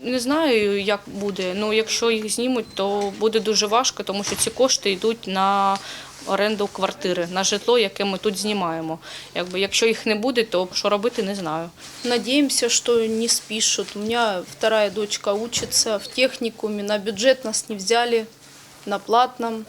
Не знаю, як буде. Ну, якщо їх знімуть, то буде дуже важко, тому що ці кошти йдуть на оренду квартири, на житло, яке ми тут знімаємо. Якби, якщо їх не буде, то що робити, не знаю. Надеемся, что не спишут. У меня вторая дочка учится в техникуме, на бюджет нас не взяли, на платном.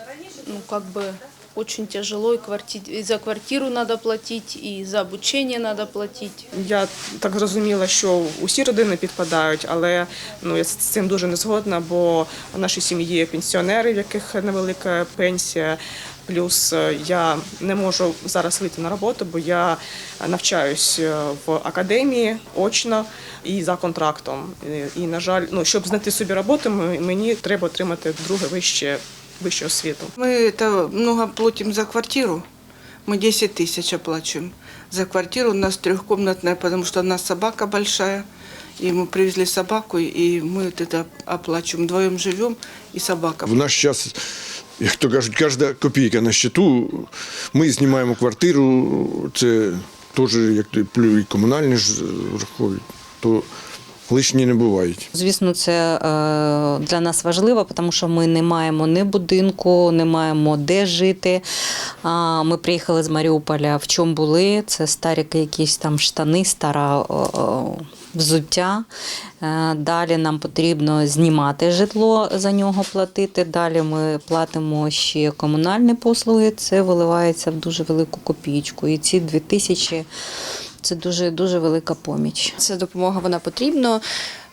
Ну, как бы очень тяжело, и, кварти- и за квартиру надо платить, и за обучение надо платить. Я так зрозуміла, що усі родини підпадають, але ну я з цим дуже не згодна, бо в нашій сім'ї є пенсіонери, в яких невелика пенсія. Плюс е, я не можу зараз вийти на роботу, бо я навчаюсь е, в академії очно і за контрактом. І, і, на жаль, ну щоб знайти собі роботу, мені треба отримати друге вище вищу освіту. Мы это много платим за квартиру. Мы 10 тысяч оплачиваем. За квартиру у нас трехкомнатная, потому что у нас собака большая. И мы привезли собаку, и мы вот это оплачиваем. Вдвоем живем, и собака. В наш час, як то кажуть, кожна копійка на щиту. Ми знімаємо квартиру, це теж як то і плю- і комунальні ж враховують, то лишні не бувають. Звісно, це е, для нас важливо, тому що ми не маємо ні будинку, не маємо де жити. Ми приїхали з Маріуполя. В чому були? Це старі якісь там штани, стара взуття. Е, Далі нам потрібно знімати житло, за нього платити. Далі ми платимо ще комунальні послуги. Це виливається в дуже велику копійку. І ці дві тисячі це дуже дуже велика поміч. Ця допомога вона потрібна.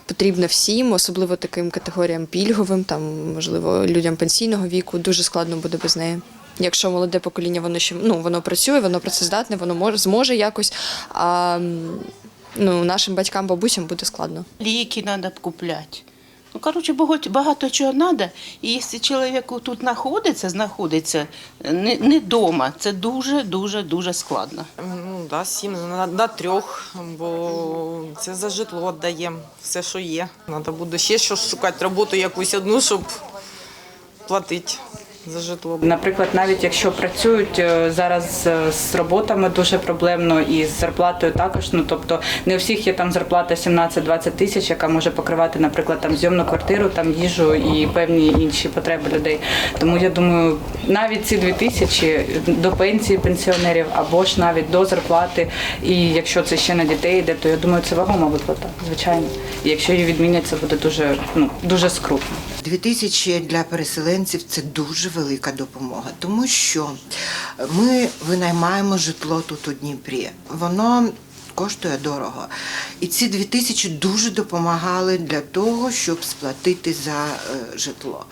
Потрібна всім, особливо таким категоріям пільговим, там можливо людям пенсійного віку. Дуже складно буде без неї. Якщо молоде покоління, воно ще ну воно працює, воно працездатне, воно може зможе якось. А ну нашим батькам, бабусям буде складно. ліки треба купляти. Ну, коротше, багато, чого треба. І якщо чоловік тут знаходиться, знаходиться не, вдома, це дуже, дуже, складно. Ну, да, сім на, на трьох, бо це за житло віддаємо, все, що є. Треба буде ще щось шукати, роботу якусь одну, щоб платити за житло. Наприклад, навіть якщо працюють е, зараз е, з роботами дуже проблемно і з зарплатою також. Ну тобто не у всіх є там зарплата 17-20 тисяч, яка може покривати, наприклад, там зйомну квартиру, там їжу і певні інші потреби людей. Тому я думаю, навіть ці 2 тисячі до пенсії пенсіонерів або ж навіть до зарплати. І якщо це ще на дітей йде, то я думаю, це вагома виплата, звичайно. І якщо її відмінять, це буде дуже ну дуже скрутно. Дві тисячі для переселенців це дуже велика допомога, тому що ми винаймаємо житло тут у Дніпрі. Воно коштує дорого. І ці дві тисячі дуже допомагали для того, щоб сплатити за е, житло.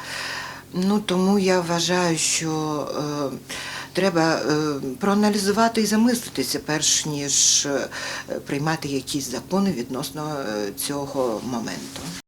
Ну тому я вважаю, що е, треба е, проаналізувати і замислитися, перш ніж е, приймати якісь закони відносно е, цього моменту.